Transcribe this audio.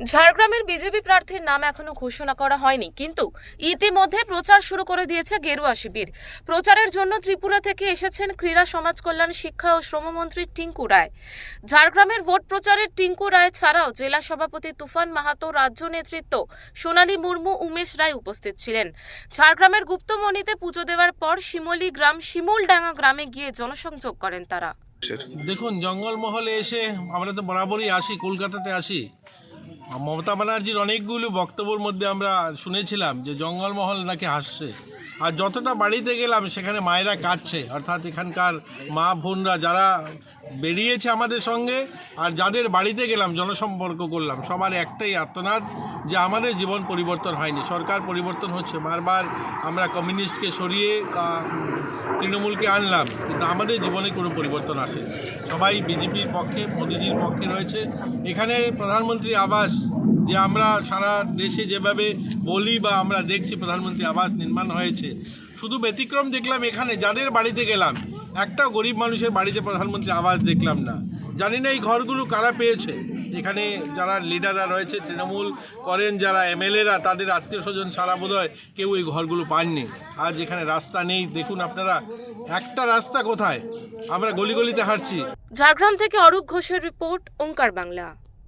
ঝাড়গ্রামের বিজেপি প্রার্থীর নাম এখনও ঘোষণা করা হয়নি, কিন্তু ইতিমধ্যে প্রচার শুরু করে দিয়েছে গেরুয়া শিবির। প্রচারের জন্য ত্রিপুরা থেকে এসেছেন ক্রীড়া সমাজ কল্যাণ শিক্ষা ও শ্রমমন্ত্রী টিঙ্কু রায়। ঝাড়গ্রামের ভোট প্রচারের টিঙ্কু রায় ছাড়াও জেলা সভাপতি তুফান মাহাতো, রাজ্য নেতৃত্ব সোনালী মুর্মু, উমেশ রায় উপস্থিত ছিলেন। ঝাড়গ্রামের গুপ্তমণিতে পুজো দেওয়ার পর শিমলি গ্রাম, শিমুলডাঙ্গা গ্রামে গিয়ে জনসংযোগ করেন তারা। দেখুন, জঙ্গলমহলে এসে আমরা তো বরাবরই আসি, কলকাতাতে আসি। মমতা ব্যানার্জির অনেকগুলো বক্তব্যের মধ্যে আমরা শুনেছিলাম যে জঙ্গলমহল নাকি হাসছে। আর যতটা বাড়িতে গেলাম, সেখানে মায়েরা কাঁদছে। অর্থাৎ এখানকার মা বোনরা যারা বেরিয়েছে আমাদের সঙ্গে আর যাদের বাড়িতে গেলাম, জনসম্পর্ক করলাম, সবার একটাই আর্তনাদ যে আমাদের জীবন পরিবর্তন হয়নি। সরকার পরিবর্তন হচ্ছে, বারবার আমরা কমিউনিস্টকে সরিয়ে তৃণমূলকে আনলাম, কিন্তু আমাদের জীবনে কোনো পরিবর্তন আসে সবাই বিজেপির পক্ষে, মোদিজির পক্ষে রয়েছে। এখানে প্রধানমন্ত্রী আবাস, যে আমরা সারা দেশে যেভাবে বলি বা আমরা দেখছি প্রধানমন্ত্রী আবাস নির্মাণ হয়েছে, শুধু ব্যতিক্রম দেখলাম এখানে, যাদের বাড়িতে গেলাম একটা গরিব মানুষের বাড়িতে প্রধানমন্ত্রী আবাস দেখলাম না। জানি না এই ঘরগুলো কারা পেয়েছে। এখানে যারা লিডাররা রয়েছে, তৃণমূল করেন যারা এমএলএরা, তাদের আত্মীয় স্বজন সারা বোধহয় কেউ এই ঘরগুলো পাননি। আজ এখানে রাস্তা নেই। দেখুন আপনারা, একটা রাস্তা কোথায়? আমরা গলি গলিতে হাঁটছি। ঝাড়গ্রাম থেকে অরূপ ঘোষের রিপোর্ট, ওঙ্কার বাংলা।